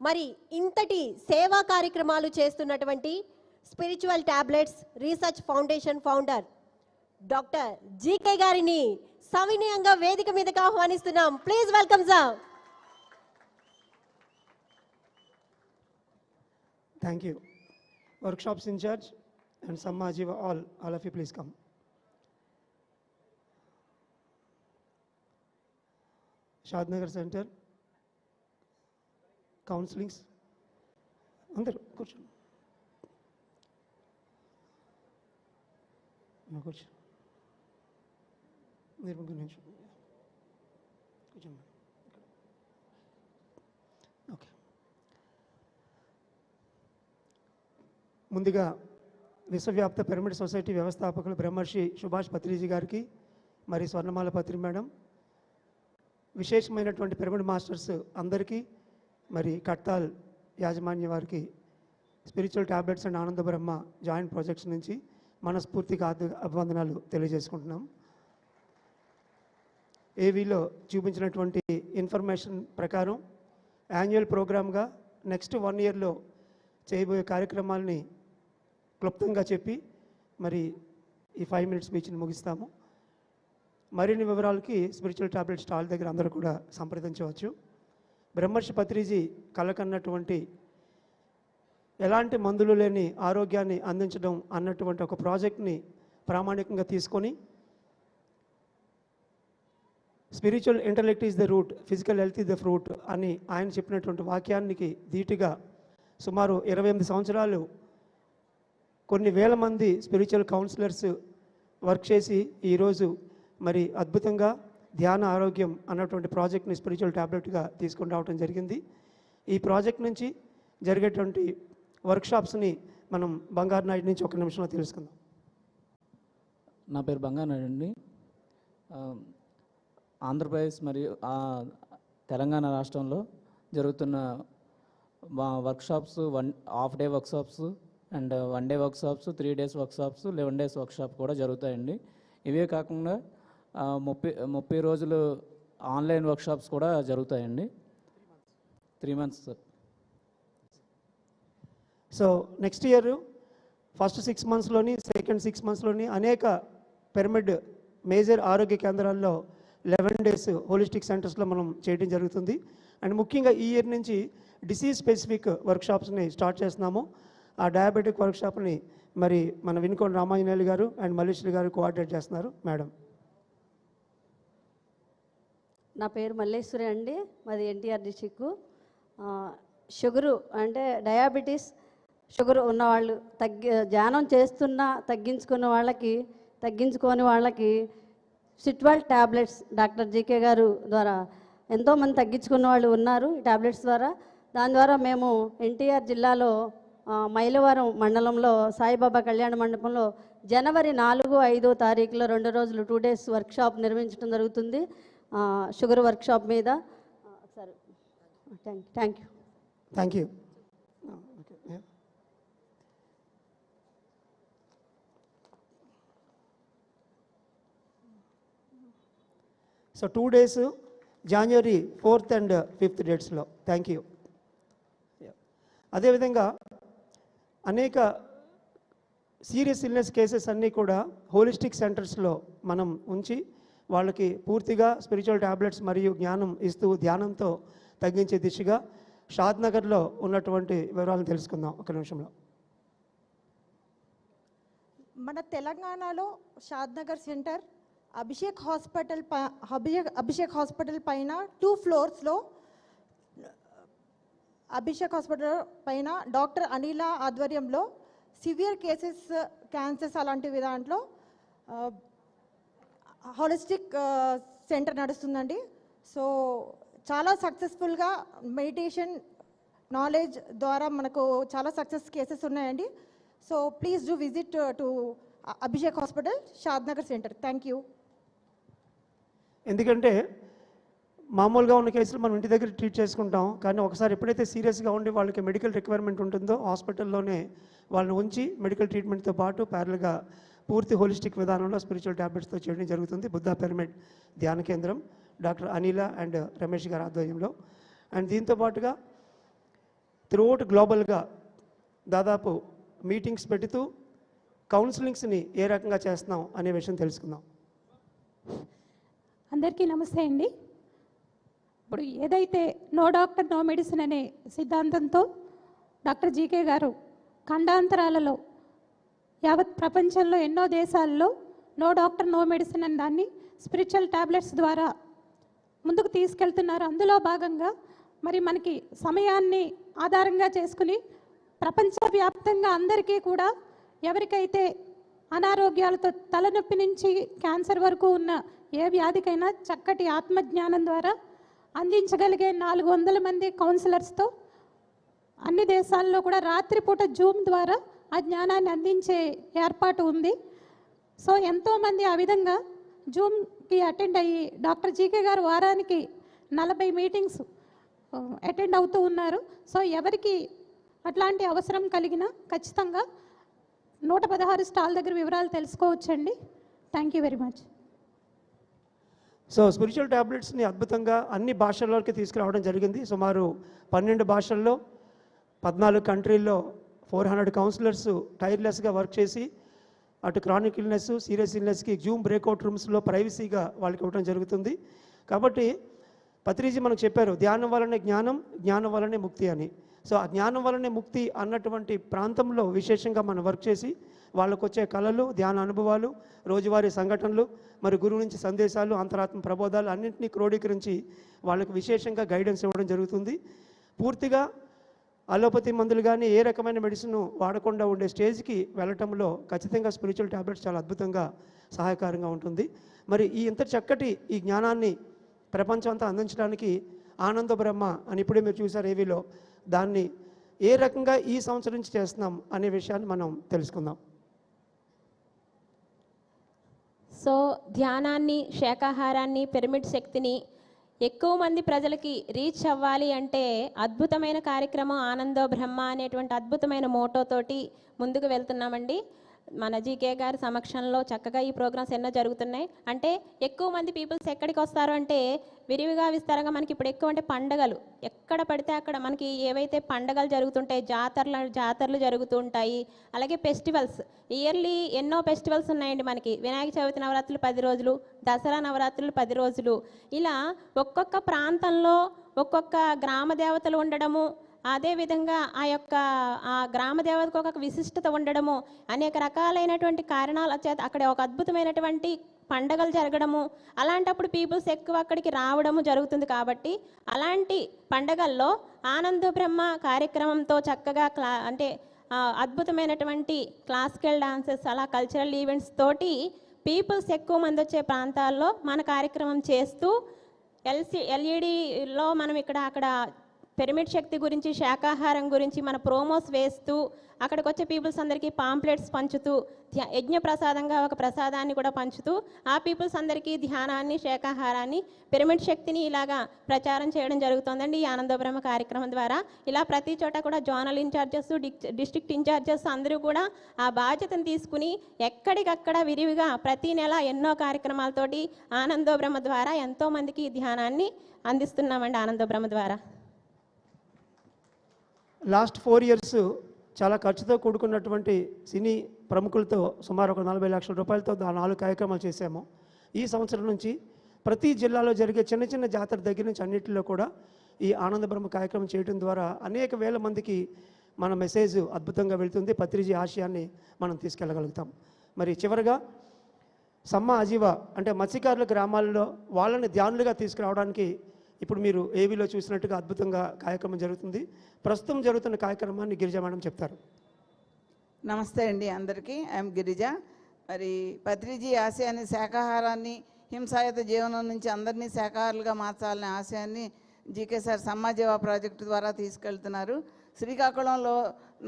మరి ఇంతటి సేవా కార్యక్రమాలు చేస్తున్నటువంటి spiritual tablets research foundation founder doctor GK గారిని సవినయంగా వేదిక మీదకి ఆహ్వానిస్తున్నాం. Please welcome sir. Thank you workshops incharge and and all all of you please come Shadnagar centre counsellings అందరూ కూర్చోండి. కూర్చో. మీరు ముగ్గురు నిమిషం కూర్చోండి. ఓకే. ముందుగా విశ్వవ్యాప్త పిరమిడ్ సొసైటీ వ్యవస్థాపకులు బ్రహ్మర్షి సుభాష్ పత్రిజీ గారికి మరి స్వర్ణమాల పత్రి మేడం విశేషమైనటువంటి పిరమిడ్ మాస్టర్స్ అందరికీ మరి కట్టాల్ యాజమాన్య వారికి స్పిరిచువల్ టాబ్లెట్స్ అండ్ ఆనంద బ్రహ్మ జాయింట్ ప్రాజెక్ట్స్ నుంచి మనస్ఫూర్తిగా ఆర్థిక అభివందనాలు తెలియజేసుకుంటున్నాం. ఏవీలో చూపించినటువంటి ఇన్ఫర్మేషన్ ప్రకారం యాన్యువల్ ప్రోగ్రామ్గా నెక్స్ట్ వన్ ఇయర్లో చేయబోయే కార్యక్రమాలని క్లుప్తంగా చెప్పి మరి ఈ ఫైవ్ మినిట్స్ స్పీచ్ని ముగిస్తాము. మరిన్ని వివరాలకి స్పిరిచువల్ ట్యాబ్లెట్ స్టాల్ దగ్గర అందరూ కూడా సంప్రదించవచ్చు. బ్రహ్మర్షి పత్రిజీ కలకన్నటువంటి ఎలాంటి మందులు లేని ఆరోగ్యాన్ని అందించడం అన్నటువంటి ఒక ప్రాజెక్ట్ని ప్రామాణికంగా తీసుకొని spiritual intellect is the root physical health is the fruit అని ఆయన చెప్పినటువంటి వాక్యానికి ధీటుగా సుమారు ఇరవై ఎనిమిది సంవత్సరాలు కొన్ని వేల మంది స్పిరిచువల్ కౌన్సిలర్స్ వర్క్ చేసి ఈరోజు మరి అద్భుతంగా ధ్యాన ఆరోగ్యం అన్నటువంటి ప్రాజెక్ట్ని స్పిరిచువల్ ట్యాబ్లెట్గా తీసుకుని రావడం జరిగింది. ఈ ప్రాజెక్ట్ నుంచి జరిగేటువంటి వర్క్షాప్స్ని మనం బంగారు నాయుడు నుంచి ఒక నిమిషంలో తెలుసుకుందాం. నా పేరు బంగానాయుడు అండి. ఆంధ్రప్రదేశ్ మరియు తెలంగాణ రాష్ట్రంలో జరుగుతున్న workshops one half day workshops and one day workshops three days workshops eleven days workshop కూడా జరుగుతాయండి. ఇవే కాకుండా ముప్పై ముప్పై రోజులు ఆన్లైన్ వర్క్షాప్స్ కూడా జరుగుతాయండి. Three months. So next year first six మంత్స్లోని second six మంత్స్లోని అనేక పిరమిడ్ మేజర్ ఆరోగ్య కేంద్రాల్లో లెవెన్ డేస్ హోలిస్టిక్ సెంటర్స్లో మనం చేయడం జరుగుతుంది. అండ్ ముఖ్యంగా ఈ ఇయర్ నుంచి డిసీజ్ స్పెసిఫిక్ వర్క్షాప్స్ని స్టార్ట్ చేస్తున్నాము. ఆ డయాబెటిక్ వర్క్షాప్ని మరి మన వినుకొండ రామాంజనేయులు గారు అండ్ మల్లేశ్వరి గారు కోఆర్డినేట్ చేస్తున్నారు. మేడం. నా పేరు మల్లేశ్వరి అండి. మాది ఎన్టీఆర్ డిస్టిక్ షుగరు అంటే డయాబెటీస్ షుగర్ ఉన్నవాళ్ళు తగ్గి ధ్యానం చేస్తున్నా తగ్గించుకున్న వాళ్ళకి తగ్గించుకోని వాళ్ళకి సిట్వాల్ ట్యాబ్లెట్స్ డాక్టర్ జీకే గారు ద్వారా ఎంతోమంది తగ్గించుకున్న వాళ్ళు ఉన్నారు ఈ ట్యాబ్లెట్స్ ద్వారా. దాని ద్వారా మేము ఎన్టీఆర్ జిల్లాలో మైలవరం మండలంలో సాయిబాబా కళ్యాణ మండపంలో జనవరి నాలుగు ఐదో తారీఖులో రెండు రోజులు టూ డేస్ వర్క్షాప్ నిర్వహించడం జరుగుతుంది. షుగర్ వర్క్షాప్ మీద సరే. Thank thank you. Thank you. So two days January fourth and fifth డేట్స్లో. Thank you. అదేవిధంగా అనేక సీరియస్ ఇల్నెస్ కేసెస్ అన్నీ కూడా హోలిస్టిక్ సెంటర్స్లో మనం ఉంచి వాళ్ళకి పూర్తిగా స్పిరిచువల్ టాబ్లెట్స్ మరియు జ్ఞానం ఇస్తూ ధ్యానంతో తగ్గించే దిశగా షాద్నగర్లో ఉన్నటువంటి వివరాలను తెలుసుకుందాం ఒక నిమిషంలో. మన తెలంగాణలో షాద్నగర్ సెంటర్ అభిషేక్ హాస్పిటల్ ప అభిషేక్ అభిషేక్ హాస్పిటల్ పైన టూ ఫ్లోర్స్లో అభిషేక్ హాస్పిటల్ పైన డాక్టర్ అనిల ఆధ్వర్యంలో సివియర్ కేసెస్ క్యాన్సర్స్ అలాంటివి దాంట్లో హాలిస్టిక్ సెంటర్ నడుస్తుందండి. సో చాలా సక్సెస్ఫుల్గా మెడిటేషన్ నాలెడ్జ్ ద్వారా మనకు చాలా సక్సెస్ కేసెస్ ఉన్నాయండి. So please do visit to Abhishek hospital Shadnagar centre. Thank you. ఎందుకంటే మామూలుగా ఉన్న కేసులు మనం ఇంటి దగ్గర ట్రీట్ చేసుకుంటాం. కానీ ఒకసారి ఎప్పుడైతే సీరియస్గా ఉండి వాళ్ళకి మెడికల్ రిక్వైర్మెంట్ ఉంటుందో హాస్పిటల్లోనే వాళ్ళని ఉంచి మెడికల్ ట్రీట్మెంట్తో పాటు ప్యారల్గా పూర్తి హోలిస్టిక్ విధానంలో స్పిరిచువల్ ట్యాబ్లెట్స్తో చేయడం జరుగుతుంది. బుద్ధా పిరమిడ్ ధ్యాన కేంద్రం డాక్టర్ అనిల అండ్ రమేష్ గారి ఆధ్వర్యంలో. అండ్ దీంతో పాటుగా త్రూఅవుట్ గ్లోబల్గా దాదాపు మీటింగ్స్ పెడుతూ కౌన్సిలింగ్స్ని ఏ రకంగా చేస్తున్నాం అనే విషయం తెలుసుకుందాం. అందరికీ నమస్తే అండి. ఇప్పుడు ఏదైతే నో డాక్టర్ నో మెడిసిన్ అనే సిద్ధాంతంతో డాక్టర్ జీకే గారు ఖండాంతరాలలో యావత్ ప్రపంచంలో ఎన్నో దేశాల్లో నో డాక్టర్ నో మెడిసిన్ అని దాన్ని స్పిరిచువల్ టాబ్లెట్స్ ద్వారా ముందుకు తీసుకెళ్తున్నారు. అందులో భాగంగా మరి మనకి సమయాన్ని ఆధారంగా చేసుకుని ప్రపంచవ్యాప్తంగా అందరికీ కూడా ఎవరికైతే అనారోగ్యాలతో తలనొప్పి నుంచి క్యాన్సర్ వరకు ఉన్న ఏ వ్యాధికైనా చక్కటి ఆత్మజ్ఞానం ద్వారా అందించగలిగే నాలుగు వందల మంది కౌన్సిలర్స్తో అన్ని దేశాల్లో కూడా రాత్రిపూట జూమ్ ద్వారా ఆ జ్ఞానాన్ని అందించే ఏర్పాటు ఉంది. సో ఎంతోమంది ఆ విధంగా జూమ్కి అటెండ్ అయ్యి డాక్టర్ జీకే గారు వారానికి నలభై మీటింగ్స్ అటెండ్ అవుతూ ఉన్నారు. సో ఎవరికి అట్లాంటి అవసరం కలిగినా ఖచ్చితంగా నూట పదహారు స్టాల్ దగ్గర వివరాలు తెలుసుకోవచ్చండి. Thank you very much. So spiritual ట్యాబ్లెట్స్ని అద్భుతంగా అన్ని భాషల్లోకి తీసుకురావడం జరిగింది. సుమారు పన్నెండు భాషల్లో పద్నాలుగు కంట్రీల్లో ఫోర్ హండ్రెడ్ కౌన్సిలర్స్ టైర్లెస్గా వర్క్ చేసి అటు క్రానిక్ ఇల్నెస్ సీరియస్ ఇల్నెస్కి జూమ్ బ్రేక్అవుట్ రూమ్స్లో ప్రైవసీగా వాళ్ళకి ఇవ్వడం జరుగుతుంది. కాబట్టి పత్రిజీ మనకు చెప్పారు ధ్యానం వలనే జ్ఞానం జ్ఞానం వలనే ముక్తి అని. సో ఆ జ్ఞానం వలనే ముక్తి అన్నటువంటి ప్రాంతంలో విశేషంగా మనం వర్క్ చేసి వాళ్ళకు వచ్చే కళలు ధ్యాన అనుభవాలు రోజువారీ సంఘటనలు మరి గురువు నుంచి సందేశాలు అంతరాత్మ ప్రబోధాలు అన్నింటినీ క్రోడీకరించి వాళ్ళకు విశేషంగా గైడెన్స్ ఇవ్వడం జరుగుతుంది. పూర్తిగా అలోపతి మందులు కానీ ఏ రకమైన మెడిసిన్ వాడకుండా ఉండే స్టేజ్కి వెళ్ళటంలో ఖచ్చితంగా స్పిరిచువల్ ట్యాబ్లెట్స్ చాలా అద్భుతంగా సహాయకారంగా ఉంటుంది. మరి ఈ ఇంత చక్కటి ఈ జ్ఞానాన్ని ప్రపంచం అంతా అందించడానికి ఆనంద బ్రహ్మ అని ఇప్పుడే మీరు చూసారు ఏవీలో దాన్ని ఏ రకంగా ఈ సంవత్సరం నుంచి చేస్తున్నాం అనే విషయాన్ని మనం తెలుసుకుందాం. సో ధ్యానాన్ని శాకాహారాన్ని పిరమిడ్ శక్తిని ఎక్కువ మంది ప్రజలకి రీచ్ అవ్వాలి అంటే అద్భుతమైన కార్యక్రమం ఆనందో బ్రహ్మ అనేటువంటి అద్భుతమైన మోటోతోటి ముందుకు వెళ్తున్నామండి. మన జీకే గారి సమక్షంలో చక్కగా ఈ ప్రోగ్రామ్స్ ఎన్నో జరుగుతున్నాయి. అంటే ఎక్కువ మంది పీపుల్స్ ఎక్కడికి వస్తారు అంటే విరివిగా విస్తారంగా మనకి ఇప్పుడు ఎక్కువ అంటే పండగలు. ఎక్కడ పడితే అక్కడ మనకి ఏవైతే పండగలు జరుగుతుంటాయి జాతరలు జాతరలు జరుగుతూ ఉంటాయి. అలాగే ఫెస్టివల్స్. ఇయర్లీ ఎన్నో ఫెస్టివల్స్ ఉన్నాయండి మనకి. వినాయక చవితి నవరాత్రులు పది రోజులు దసరా నవరాత్రులు పది రోజులు. ఇలా ఒక్కొక్క ప్రాంతంలో ఒక్కొక్క గ్రామ దేవతలు ఉండడము అదేవిధంగా ఆ యొక్క ఆ గ్రామ దేవతకు ఒక విశిష్టత ఉండడము అనేక రకాలైనటువంటి కారణాల చేత అక్కడ ఒక అద్భుతమైనటువంటి పండగలు జరగడము అలాంటప్పుడు పీపుల్స్ ఎక్కువ అక్కడికి రావడము జరుగుతుంది కాబట్టి అలాంటి పండగల్లో ఆనంద బ్రహ్మ కార్యక్రమంతో చక్కగా క్లా అంటే అద్భుతమైనటువంటి క్లాసికల్ డాన్సెస్ అలా కల్చరల్ ఈవెంట్స్ తోటి పీపుల్స్ ఎక్కువ మంది వచ్చే ప్రాంతాల్లో మన కార్యక్రమం చేస్తూ ఎల్సి ఎల్ఈడిలో మనం ఇక్కడ అక్కడ పిరమిడ్ శక్తి గురించి శాకాహారం గురించి మన ప్రోమోస్ వేస్తూ అక్కడికి వచ్చే పీపుల్స్ అందరికీ పాంప్లెట్స్ పంచుతూ ధ్యా- యజ్ఞ ప్రసాదంగా ఒక ప్రసాదాన్ని కూడా పంచుతూ ఆ పీపుల్స్ అందరికీ ధ్యానాన్ని శాకాహారాన్ని పిరమిడ్ శక్తిని ఇలాగా ప్రచారం చేయడం జరుగుతుందండి ఈ ఆనందబ్రహ్మ కార్యక్రమం ద్వారా. ఇలా ప్రతి చోట కూడా జోనల్ ఇన్ఛార్జెస్ డిస్ట్రిక్ట్ ఇన్ఛార్జెస్ అందరూ కూడా ఆ బాధ్యతను తీసుకుని ఎక్కడికక్కడ విరివిగా ప్రతి నెల ఎన్నో కార్యక్రమాలతోటి ఆనందోబ్రహ్మ ద్వారా ఎంతోమందికి ఈ ధ్యానాన్ని అందిస్తున్నామండి ఆనందోబ్రహ్మ ద్వారా. లాస్ట్ ఫోర్ ఇయర్స్ చాలా ఖర్చుతో కూడుకున్నటువంటి సినీ ప్రముఖులతో సుమారు ఒక నలభై లక్షల రూపాయలతో నాలుగు కార్యక్రమాలు చేశాము. ఈ సంవత్సరం నుంచి ప్రతి జిల్లాలో జరిగే చిన్న చిన్న జాతర దగ్గర నుంచి అన్నింటిలో కూడా ఈ ఆనంద బ్రహ్మ కార్యక్రమం చేయడం ద్వారా అనేక వేల మందికి మన మెసేజ్ అద్భుతంగా వెళ్తుంది. పత్రిజీ ఆశయాన్ని మనం తీసుకెళ్ళగలుగుతాం. మరి చివరగా సమ్మ అజీవ అంటే మత్స్యకారుల గ్రామాల్లో వాళ్ళని ధ్యానులుగా తీసుకురావడానికి ఇప్పుడు మీరు ఏవీలో చూసినట్టుగా అద్భుతంగా కార్యక్రమం జరుగుతుంది. ప్రస్తుతం జరుగుతున్న కార్యక్రమాన్ని గిరిజ మేడం చెప్తారు. నమస్తే అండి అందరికీ. ఐఎమ్ గిరిజ. మరి పత్రిజీ ఆశయాన్ని శాకాహారాన్ని హింసాయుత జీవనం నుంచి అందరినీ శాకాహారులుగా మార్చాలనే ఆశయాన్ని జీకే సార్ సమాజీవ ప్రాజెక్టు ద్వారా తీసుకెళ్తున్నారు. శ్రీకాకుళంలో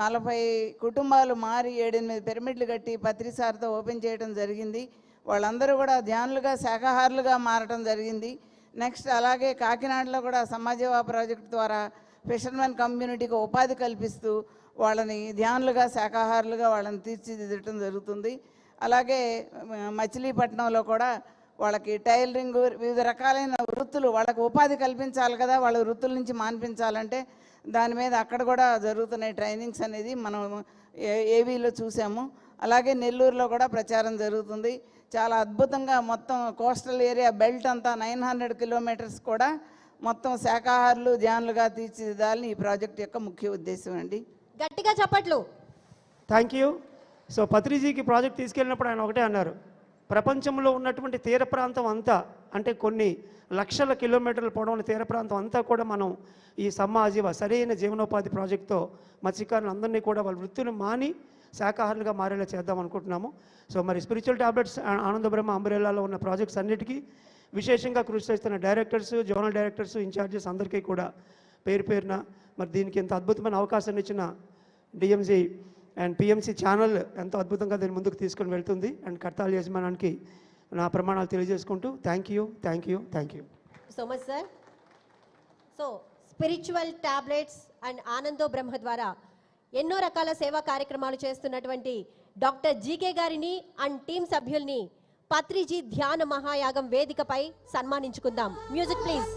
నలభై కుటుంబాలు మారి ఏడెనిమిది పిరమిడ్లు కట్టి పత్రి సార్తో ఓపెన్ చేయడం జరిగింది. వాళ్ళందరూ కూడా ధ్యానులుగా శాకాహారులుగా మారటం జరిగింది. నెక్స్ట్ అలాగే కాకినాడలో కూడా సమాజీవ ప్రాజెక్టు ద్వారా ఫిషర్మెన్ కమ్యూనిటీకి ఉపాధి కల్పిస్తూ వాళ్ళని ధ్యానులుగా శాఖాహారులుగా వాళ్ళని తీర్చిదిద్దటం జరుగుతుంది. అలాగే మచిలీపట్నంలో కూడా వాళ్ళకి టైలరింగ్ వివిధ రకాలైన వృత్తులు వాళ్ళకి ఉపాధి కల్పించాలి కదా వాళ్ళ వృత్తుల నుంచి మాన్పించాలంటే దాని మీద అక్కడ కూడా జరుగుతున్నాయి ట్రైనింగ్స్ అనేది మనం ఏవీలో చూసాము. అలాగే నెల్లూరులో కూడా ప్రచారం జరుగుతుంది. చాలా అద్భుతంగా మొత్తం కోస్టల్ ఏరియా బెల్ట్ అంతా నైన్ హండ్రెడ్ కిలోమీటర్స్ కూడా మొత్తం శాకాహారులు జాన్లుగా తీర్చిదిద్దాలని ఈ ప్రాజెక్ట్ యొక్క ముఖ్య ఉద్దేశం అండి. గట్టిగా చప్పట్లు. థ్యాంక్ యూ సో పత్రిజీకి ప్రాజెక్ట్ తీసుకెళ్ళినప్పుడు ఆయన ఒకటే అన్నారు. ప్రపంచంలో ఉన్నటువంటి తీర ప్రాంతం అంతా అంటే కొన్ని లక్షల కిలోమీటర్ల పొడవున తీర ప్రాంతం అంతా కూడా మనం ఈ సమాజీవ సరైన జీవనోపాధి ప్రాజెక్ట్తో మత్స్యకారులు అందరినీ కూడా వాళ్ళ వృత్తిని మాని శాఖాహారులుగా మారేలా చేద్దాం అనుకుంటున్నాము. సో మరి స్పిరిచువల్ టాబ్లెట్స్ ఆనంద బ్రహ్మ అంబ్రెల్లాలో ఉన్న ప్రాజెక్ట్స్ అన్నిటికీ విశేషంగా కృషి చేస్తున్న డైరెక్టర్స్ జోనల్ డైరెక్టర్స్ ఇన్ఛార్జెస్ అందరికీ కూడా పేరు పేరున మరి దీనికి ఎంత అద్భుతమైన అవకాశాన్ని ఇచ్చిన డిఎంసీ అండ్ పిఎంసీ ఛానల్ ఎంతో అద్భుతంగా దీన్ని ముందుకు తీసుకొని వెళ్తుంది. అండ్ కర్తాల యజమానానికి నా ప్రమాణాలు తెలియజేసుకుంటూ thank you thank you thank you so much sir so spiritual tablets and Anando Brahma ద్వారా ఎన్నో రకాల సేవా కార్యక్రమాలు చేస్తున్నటువంటి డాక్టర్ జీకే గారిని అండ్ టీం సభ్యుల్ని పత్రిజీ ధ్యాన మహాయాగం వేదికపై సన్మానించుకుందాం. Music please.